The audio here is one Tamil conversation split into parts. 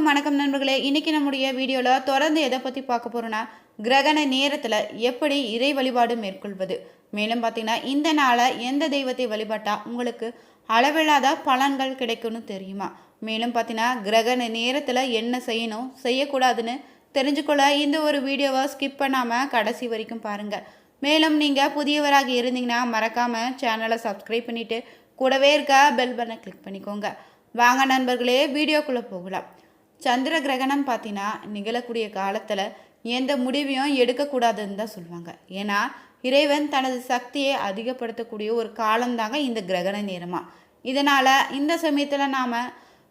அனைவருக்கும் வணக்கம் நண்பர்களே. இன்னைக்கு நம்முடைய வீடியோவில் தொடர்ந்து எதை பற்றி பார்க்க போகிறோன்னா கிரகண நேரத்தில் எப்படி இறை வழிபாடு மேற்கொள்வது? மேலும் பார்த்தீங்கன்னா இந்த நாளை எந்த தெய்வத்தை வழிபட்டால் உங்களுக்கு அளவில்லாத பலன்கள் கிடைக்கும்னு தெரியுமா? மேலும் பார்த்தீங்கன்னா கிரகண நேரத்தில் என்ன செய்யணும் செய்யக்கூடாதுன்னு தெரிஞ்சுக்கொள்ள இந்த ஒரு வீடியோவை ஸ்கிப் பண்ணாமல் கடைசி வரைக்கும் பாருங்கள் மேலும் நீங்கள் புதியவராக இருந்தீங்கன்னா மறக்காமல் சேனலை சப்ஸ்கிரைப் பண்ணிவிட்டு கூடவே இருக்க பெல் பட்டனை கிளிக் பண்ணிக்கோங்க. வாங்க நண்பர்களே வீடியோக்குள்ளே போகலாம். சந்திர கிரகணம் பார்த்தீங்கன்னா நிகழக்கூடிய காலத்தில் எந்த முடிவையும் எடுக்கக்கூடாதுன்னு தான் சொல்லுவாங்க. ஏன்னா இறைவன் தனது சக்தியை அதிகப்படுத்தக்கூடிய ஒரு காலம்தாங்க இந்த கிரகண நேரமாக இதனால் இந்த சமயத்தில் நாம்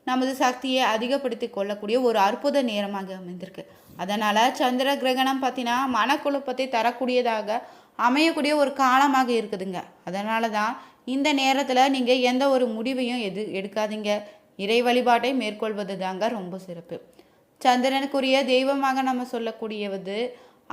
நமது சக்தியை அதிகப்படுத்தி கொள்ளக்கூடிய ஒரு அற்புத நேரமாக அமைந்திருக்கு. அதனால் சந்திர கிரகணம் பார்த்தீங்கன்னா மனக்குழப்பத்தை தரக்கூடியதாக அமையக்கூடிய ஒரு காலமாக இருக்குதுங்க. அதனால தான் இந்த நேரத்தில் நீங்கள் எந்த ஒரு முடிவையும் எது எடுக்காதீங்க. இறை வழிபாட்டை மேற்கொள்வது தாங்க ரொம்ப சிறப்பு. சந்திரனுக்குரிய தெய்வமாக நம்ம சொல்லக்கூடியவது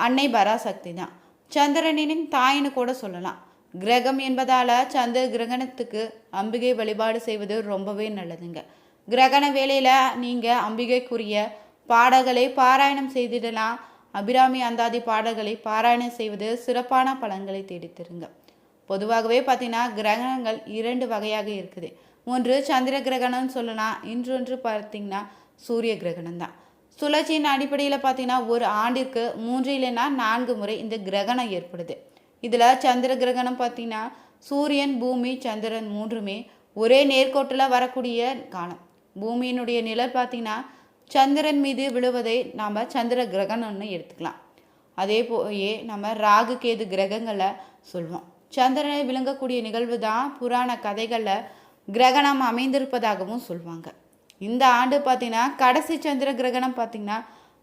அன்னை பராசக்தி தான் சந்திரனின் தாயின்னு கூட சொல்லலாம். கிரகம் என்பதால் சந்திர கிரகணத்துக்கு அம்பிகை வழிபாடு செய்வது ரொம்பவே நல்லதுங்க. கிரகண வேளையில் நீங்கள் அம்பிகைக்குரிய பாடல்களை பாராயணம் செய்திடலாம். அபிராமி அந்தாதி பாடல்களை பாராயணம் செய்வது சிறப்பான பலன்களை தேடித்தருங்க. பொதுவாகவே பார்த்தீங்கன்னா கிரகணங்கள் இரண்டு வகையாக இருக்குது. ஒன்று சந்திர கிரகணம்னு சொல்லலாம். இன்றொன்று பார்த்தீங்கன்னா சூரிய கிரகணம் தான் சுழற்சியின் அடிப்படையில் பார்த்தீங்கன்னா ஒரு ஆண்டிற்கு மூன்று இல்லைன்னா நான்கு முறை இந்த கிரகணம் ஏற்படுது. இதில் சந்திர கிரகணம் பார்த்தீங்கன்னா சூரியன் பூமி சந்திரன் மூன்றுமே ஒரே நேர்கோட்டில் வரக்கூடிய காலம். பூமியினுடைய நிழல் பார்த்தீங்கன்னா சந்திரன் மீது விழுவதை நாம் சந்திர கிரகணம்னு எடுத்துக்கலாம். அதே போயே நம்ம ராகு கேது கிரகங்களை சொல்வோம். சந்திரனை விளங்கக்கூடிய நிகழ்வு தான் புராண கதைகளில் கிரகணம் அமைந்திருப்பதாகவும் சொல்லுவாங்க இந்த ஆண்டு பார்த்தீங்கன்னா கடைசி சந்திர கிரகணம் பார்த்தீங்கன்னா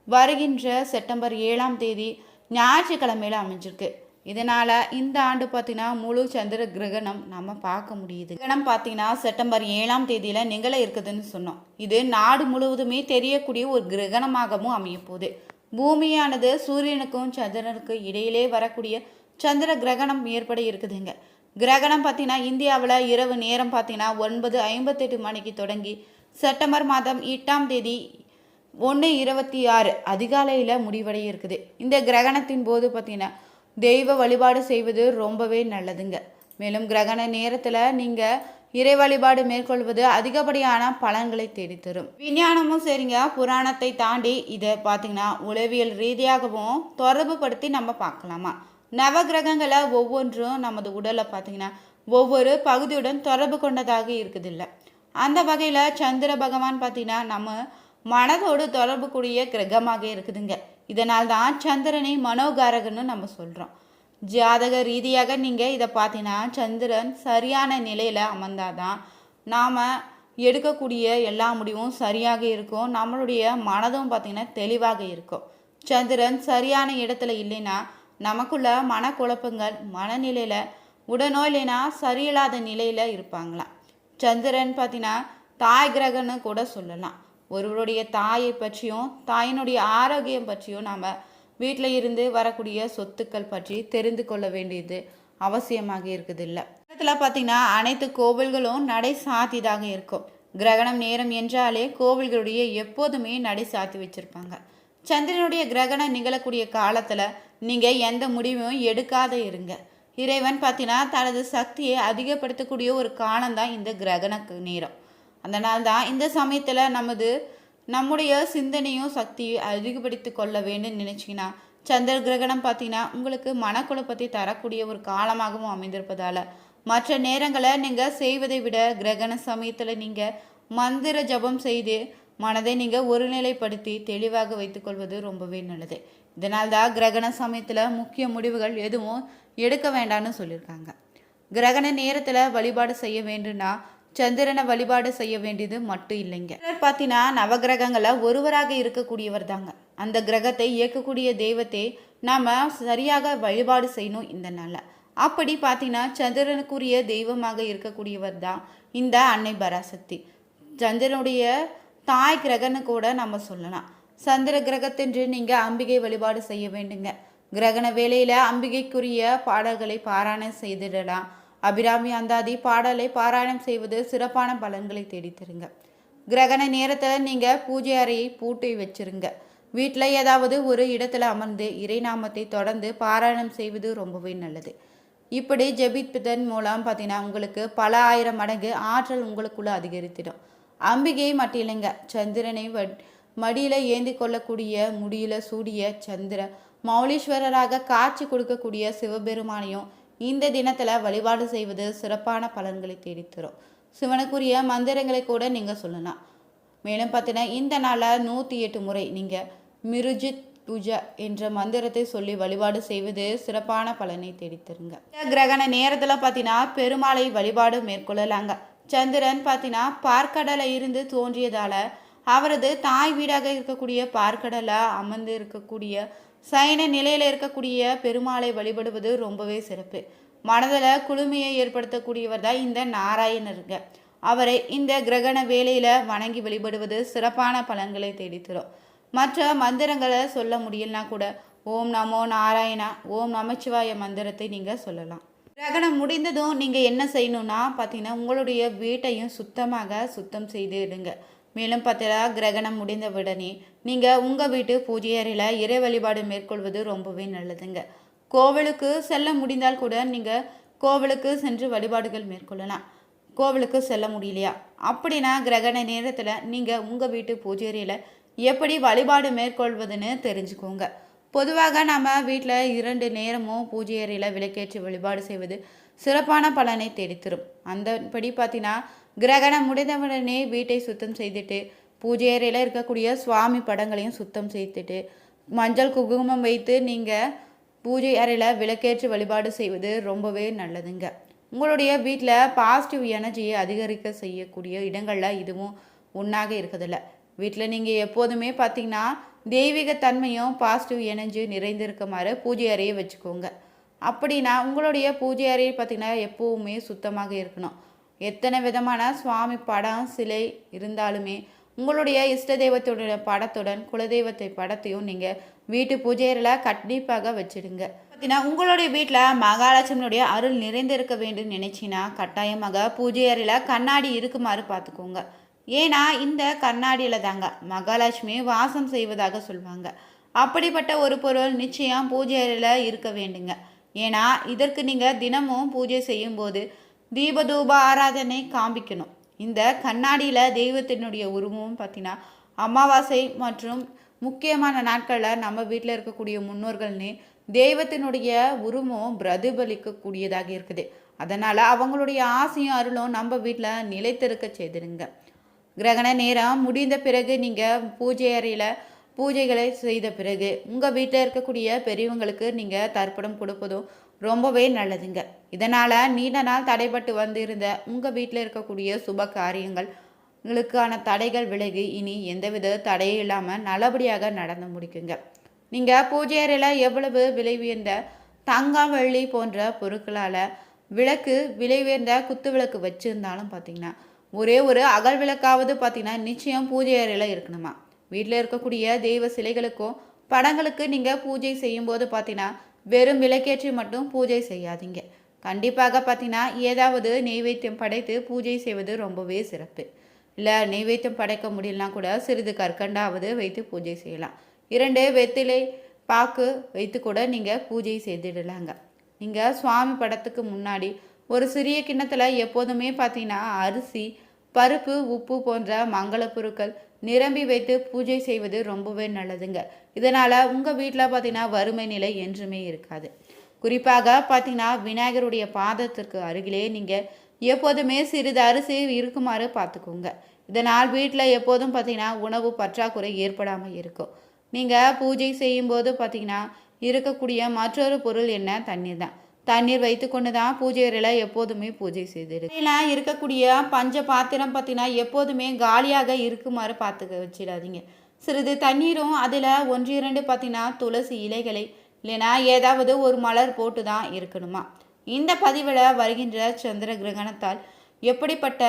வருகின்ற செப்டம்பர் ஏழாம் தேதி ஞாயிற்றுக்கிழமையில் அமைஞ்சிருக்கு. இதனால் இந்த ஆண்டு பார்த்தீங்கன்னா முழு சந்திர கிரகணம் நம்ம பார்க்க முடியுது. கிரகணம் பார்த்தீங்கன்னா செப்டம்பர் ஏழாம் தேதியில் நிகழ இருக்குதுன்னு சொன்னோம். இது நாடு முழுவதுமே தெரியக்கூடிய ஒரு கிரகணமாகவும் அமையப்போகுது பூமியானது சூரியனுக்கும் சந்திரனுக்கும் இடையிலே வரக்கூடிய சந்திர கிரகணம் ஏற்பட இருக்குதுங்க. கிரகணம் பார்த்தீங்கன்னா இந்தியாவில் இரவு நேரம் பார்த்தீங்கன்னா ஒன்பது ஐம்பத்தெட்டு மணிக்கு தொடங்கி செப்டம்பர் மாதம் எட்டாம் தேதி ஒன்று இருபத்தி ஆறு அதிகாலையில் முடிவடைய இருக்குது. இந்த கிரகணத்தின் போது பார்த்தீங்கன்னா தெய்வ வழிபாடு செய்வது ரொம்பவே நல்லதுங்க. மேலும் கிரகண நேரத்தில் நீங்கள் இறை வழிபாடு மேற்கொள்வது அதிகப்படியான பலன்களை தேடித்தரும். விஞ்ஞானமும் சரிங்க. புராணத்தை தாண்டி இதை பார்த்தீங்கன்னா உளவியல் ரீதியாகவும் தொடர்பு படுத்தி நம்ம பார்க்கலாமா? நவ கிரகங்களை ஒவ்வொன்றும் நமது உடலை பார்த்தீங்கன்னா ஒவ்வொரு பகுதியுடன் தொடர்பு கொண்டதாக இருக்குது இல்லை அந்த வகையில் சந்திர பகவான் பார்த்தீங்கன்னா நம்ம மனதோடு தொடர்பு கூடிய கிரகமாக இருக்குதுங்க. இதனால் தான் சந்திரனை மனோகாரகன்னு நம்ம சொல்கிறோம் ஜாதக ரீதியாக நீங்கள் இதை பார்த்தீங்கன்னா சந்திரன் சரியான நிலையில் அமர்ந்தாதான் நாம் எடுக்கக்கூடிய எல்லா முடிவும் சரியாக இருக்கும். நம்மளுடைய மனதும் பார்த்திங்கன்னா தெளிவாக இருக்கும். சந்திரன் சரியான இடத்துல இல்லைன்னா நமக்குள்ள மனக்குழப்பங்கள் மனநிலையில் உடனோ இல்லைன்னா சரியில்லாத நிலையில் இருப்பாங்களாம். சந்திரன் பார்த்தீங்கன்னா தாய் கிரகன்னு கூட சொல்லலாம். ஒருவருடைய தாயை பற்றியும் தாயினுடைய ஆரோக்கியம் பற்றியும் நாம் வீட்டில் இருந்து வரக்கூடிய சொத்துக்கள் பற்றி தெரிந்து கொள்ள வேண்டியது அவசியமாக இருக்குது இல்லை இடத்துல பார்த்தீங்கன்னா அனைத்து கோவில்களும் நடை சாத்திதாக இருக்கும். கிரகணம் நேரம் என்றாலே கோவில்களுடைய எப்போதுமே நடை சாத்தி வச்சுருப்பாங்க. சந்திரனுடைய கிரகணம் நிகழக்கூடிய காலத்தில் நீங்கள் எந்த முடிவும் எடுக்காத இருங்க. இறைவன் பார்த்தீங்கன்னா தனது சக்தியை அதிகப்படுத்தக்கூடிய ஒரு காலம்தான் இந்த கிரகண நேரம். அதனால் தான் இந்த சமயத்தில் நமது நம்முடைய சிந்தனையும் சக்தியை அதிகப்படுத்தி கொள்ள வேண்டும் நினச்சிங்கன்னா சந்திர கிரகணம் பார்த்தீங்கன்னா உங்களுக்கு மனக்குழப்பத்தை தரக்கூடிய ஒரு காலமாகவும் அமைந்திருப்பதால் மற்ற நேரங்களை நீங்கள் செய்வதை விட கிரகண சமயத்தில் நீங்கள் மந்திர ஜபம் செய்து மனதை நீங்கள் ஒருநிலைப்படுத்தி தெளிவாக வைத்துக்கொள்வது ரொம்பவே நல்லது. இதனால் தான் கிரகண சமயத்தில் முக்கிய முடிவுகள் எதுவும் எடுக்க வேண்டாம்னு சொல்லியிருக்காங்க. கிரகண நேரத்தில் வழிபாடு செய்ய வேண்டும்னா சந்திரனை வழிபாடு செய்ய வேண்டியது மட்டும் இல்லைங்க. பார்த்தீங்கன்னா நவகிரகங்களை ஒருவராக இருக்கக்கூடியவர் தாங்க. அந்த கிரகத்தை இயக்கக்கூடிய தெய்வத்தை நாம் சரியாக வழிபாடு செய்யணும் இந்த நாளில். அப்படி பார்த்தீங்கன்னா சந்திரனுக்குரிய தெய்வமாக இருக்கக்கூடியவர் தான் இந்த அன்னை பராசக்தி. சந்திரனுடைய தாய் கிரகன்னு கூட நம்ம சொல்லலாம். சந்திர கிரகத்தென்று நீங்கள் அம்பிகை வழிபாடு செய்ய வேண்டுங்க. கிரகண வேளையில் அம்பிகைக்குரிய பாடல்களை பாராயணம் செய்திடலாம். அபிராமி அந்தாதி பாடலை பாராயணம் செய்வது சிறப்பான பலன்களை தேடித்தருங்க. கிரகண நேரத்தில் நீங்கள் பூஜை அறையை பூட்டி வச்சிருங்க. வீட்டில் ஏதாவது ஒரு இடத்துல அமர்ந்து இறைநாமத்தை தொடர்ந்து பாராயணம் செய்வது ரொம்பவே நல்லது. இப்படி ஜெபிப்பதன் மூலம் பார்த்தீங்கன்னா உங்களுக்கு பல ஆயிரம் மடங்கு ஆற்றல் உங்களுக்குள்ளே அதிகரித்திடும். அம்பிகை மட்டும் இல்லைங்க சந்திரனை வ- மடியில ஏந்தி கொள்ளக்கூடிய முடியில சூடிய சந்திர மௌலீஸ்வரராக காட்சி கொடுக்கக்கூடிய சிவபெருமானையும் இந்த தினத்துல வழிபாடு செய்வது சிறப்பான பலன்களை தேடித்தரும் சிவனுக்குரிய மந்திரங்களை கூட நீங்க சொல்லலாம். மேலும் பார்த்தீங்கன்னா இந்த நாளில் நூற்றி எட்டு முறை நீங்கள் மிருஜித் பூஜா என்ற மந்திரத்தை சொல்லி வழிபாடு செய்வது சிறப்பான பலனை தேடித்தருங்க கிரகண நேரத்தில் பார்த்தீங்கன்னா பெருமாளை வழிபாடு மேற்கொள்ளலாங்க. சந்திரன் பார்த்தீங்கன்னா பார்க்கடலை இருந்து தோன்றியதால் அவரது தாய் வீடாக இருக்கக்கூடிய பார்க்கடலை அமர்ந்து இருக்கக்கூடிய சயன நிலையில் இருக்கக்கூடிய பெருமாளை வழிபடுவது ரொம்பவே சிறப்பு. மனதில் குளுமையை ஏற்படுத்தக்கூடியவர் தான் இந்த நாராயணருங்க. அவரை இந்த கிரகண வேலையில் வணங்கி வழிபடுவது சிறப்பான பலன்களை தேடித்தரும். மற்ற மந்திரங்களை சொல்ல முடியலனா கூட ஓம் நமோ நாராயணா ஓம் நமச்சிவாய மந்திரத்தை நீங்கள் சொல்லலாம். கிரகணம் முடிந்ததும் நீங்கள் என்ன செய்யணும்னா பார்த்தீங்கன்னா உங்களுடைய வீட்டையும் சுத்தமாக சுத்தம் செய்திடுங்க மேலும் பார்த்தீங்கன்னா கிரகணம் முடிந்த உடனே நீங்கள் உங்கள் வீட்டு பூஜை அறையில் இறை வழிபாடு மேற்கொள்வது ரொம்பவே நல்லதுங்க. கோவிலுக்கு செல்ல முடிந்தால் கூட நீங்கள் கோவிலுக்கு சென்று வழிபாடுகள் மேற்கொள்ளலாம். கோவிலுக்கு செல்ல முடியலையா? அப்படின்னா கிரகண நேரத்தில் நீங்கள் உங்கள் வீட்டு பூஜை அறையில் எப்படி வழிபாடு மேற்கொள்வதுன்னு தெரிஞ்சுக்கோங்க. பொதுவாக நம்ம வீட்டில் இரண்டு நேரமும் பூஜை அறையில் விளக்கேற்றி வழிபாடு செய்வது சிறப்பான பலனை தேடித்தரும். அந்தபடி பார்த்தீங்கன்னா கிரகணம் முடிந்தவுடனே வீட்டை சுத்தம் செய்துட்டு பூஜை அறையில் இருக்கக்கூடிய சுவாமி படங்களையும் சுத்தம் செய்துட்டு மஞ்சள் குங்குமம் வைத்து நீங்கள் பூஜை அறையில் விளக்கேற்றி வழிபாடு செய்வது ரொம்பவே நல்லதுங்க. உங்களுடைய வீட்டில் பாசிட்டிவ் எனர்ஜியை அதிகரிக்க செய்யக்கூடிய இடங்களில் இதுவும் ஒன்றாக இருக்குதில்ல வீட்டில் நீங்கள் எப்போதுமே பார்த்தீங்கன்னா தெய்வீக தன்மையும் பாசிட்டிவ் எனர்ஜி நிறைந்திருக்குமாறு பூஜை அறையை வச்சுக்கோங்க. அப்படின்னா உங்களுடைய பூஜை அறை பார்த்தீங்கன்னா எப்போவுமே சுத்தமாக இருக்கணும். எத்தனை விதமான சுவாமி படம் சிலை இருந்தாலுமே உங்களுடைய இஷ்ட தெய்வத்துடைய படத்துடன் குலதெய்வத்தை படத்தையும் நீங்கள் வீட்டு பூஜை அறையில் கண்டிப்பாக வச்சிடுங்க. பார்த்தீங்கன்னா உங்களுடைய வீட்டில் மகாலட்சுமியுடைய அருள் நிறைந்திருக்க வேண்டும் நினைச்சின்னா கட்டாயமாக பூஜை அறையில் கண்ணாடி இருக்குமாறு பார்த்துக்கோங்க ஏன்னா இந்த கண்ணாடியில் தாங்க. மகாலட்சுமி வாசம் செய்வதாக சொல்லுவாங்க அப்படிப்பட்ட ஒரு பொருள் நிச்சயம் பூஜை அறையில் இருக்க வேண்டுங்க. ஏன்னா இதற்கு நீங்கள் தினமும் பூஜை செய்யும்போது தீபதூப ஆராதனை காண்பிக்கணும். இந்த கண்ணாடியில் தெய்வத்தினுடைய உருவமும் பார்த்தீங்கன்னா அமாவாசை மற்றும் முக்கியமான நாட்களில் நம்ம வீட்டில் இருக்கக்கூடிய முன்னோர்கள்னு தெய்வத்தினுடைய உருவம் பிரதிபலிக்கக்கூடியதாக இருக்குது. அதனால் அவங்களுடைய ஆசையும் அருளும் நம்ம வீட்டில் நிலைத்திருக்க செய்திருங்க. கிரகண நேரம் முடிந்த பிறகு நீங்கள் பூஜை அறையில் பூஜைகளை செய்த பிறகு உங்கள் வீட்டில் இருக்கக்கூடிய பெரியவங்களுக்கு நீங்கள் தர்ப்பணம் கொடுப்பதும் ரொம்பவே நல்லதுங்க. இதனால் நீண்ட நாள் தடைப்பட்டு வந்திருந்த உங்கள் வீட்டில் இருக்கக்கூடிய சுப காரியங்கள் உங்களுக்கான தடைகள் விலகி இனி எந்தவித தடையும் இல்லாமல் நல்லபடியாக நடந்து முடிக்குங்க. நீங்கள் பூஜை அறையில் எவ்வளவு விலை உயர்ந்த தங்கம் வெள்ளி போன்ற பொருட்களால் விளக்கு விலை உயர்ந்த குத்து விளக்கு வச்சுருந்தாலும் பார்த்தீங்கன்னா ஒரே ஒரு அகல் விளக்காவது பார்த்தீங்கன்னா நிச்சயம் பூஜை அறையில் இருக்கணுமா? வீட்டில் இருக்கக்கூடிய தெய்வ சிலைகளுக்கும் படங்களுக்கு நீங்கள் பூஜை செய்யும்போது பார்த்தீங்கன்னா வெறும் விளக்கேற்றி மட்டும் பூஜை செய்யாதீங்க. கண்டிப்பாக பார்த்தீங்கன்னா ஏதாவது நெய்வேத்தியம் படைத்து பூஜை செய்வது ரொம்பவே சிறப்பு. இல்லை நெய்வேத்தியம் படைக்க முடியலனா கூட சிறிது கற்கண்டாவது வைத்து பூஜை செய்யலாம். இரண்டு வெத்திலை பாக்கு வைத்து கூட நீங்கள் பூஜை செய்திடலாங்க. நீங்கள் சுவாமி படத்துக்கு முன்னாடி ஒரு சிறிய கிண்ணத்தில் எப்போதுமே பார்த்தீங்கன்னா அரிசி பருப்பு உப்பு போன்ற மங்கள பொருட்கள் நிரம்பி வைத்து பூஜை செய்வது ரொம்பவே நல்லதுங்க. இதனால் உங்கள் வீட்டில் பார்த்தீங்கன்னா வறுமை நிலை என்றுமே இருக்காது. குறிப்பாக பார்த்தீங்கன்னா விநாயகருடைய பாதத்திற்கு அருகிலே நீங்கள் எப்போதுமே சிறிது அரிசி இருக்குமாறு பார்த்துக்கோங்க இதனால் வீட்டில் எப்போதும் பார்த்தீங்கன்னா உணவு பற்றாக்குறை ஏற்படாமல் இருக்கும். நீங்கள் பூஜை செய்யும்போது பார்த்தீங்கன்னா இருக்கக்கூடிய மற்றொரு பொருள் என்ன? தண்ணீர் தான் தண்ணீர் வைத்துக்கொண்டு தான் பூஜை அறையில் எப்போதுமே பூஜை செய்திரு இதில் இருக்கக்கூடிய பஞ்ச பாத்திரம் பார்த்தீங்கன்னா எப்போதுமே காலியாக இருக்குமாறு பார்த்துக்க வச்சிடாதீங்க. சிறிது தண்ணீரும் அதில் ஒன்று இரண்டு பார்த்தீங்கன்னா துளசி இலைகளை இல்லைன்னா ஏதாவது ஒரு மலர் போட்டு தான் இருக்கணுமா? இந்த பதிவில் வருகின்ற சந்திர கிரகணத்தால் எப்படிப்பட்ட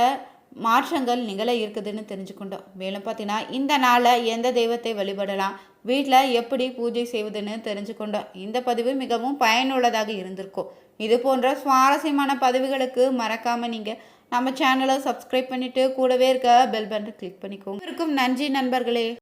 மாற்றங்கள் நிகழ இருக்குதுன்னு தெரிஞ்சுக்கொண்டோம். மேலும் பார்த்தீங்கன்னா இந்த நாளில் எந்த தெய்வத்தை வழிபடலாம் வீட்டில் எப்படி பூஜை செய்வதுன்னு தெரிஞ்சுக்கொண்டோம். இந்த பதிவு மிகவும் பயனுள்ளதாக இருந்திருக்கும். இது போன்ற சுவாரஸ்யமான பதிவுகளுக்கு மறக்காமல் நீங்கள் நம்ம சேனலை சப்ஸ்கிரைப் பண்ணிவிட்டு கூடவே இருக்க பெல் பட்டன் கிளிக் பண்ணிக்கோங்க. இருக்கும் நன்றி நண்பர்களே.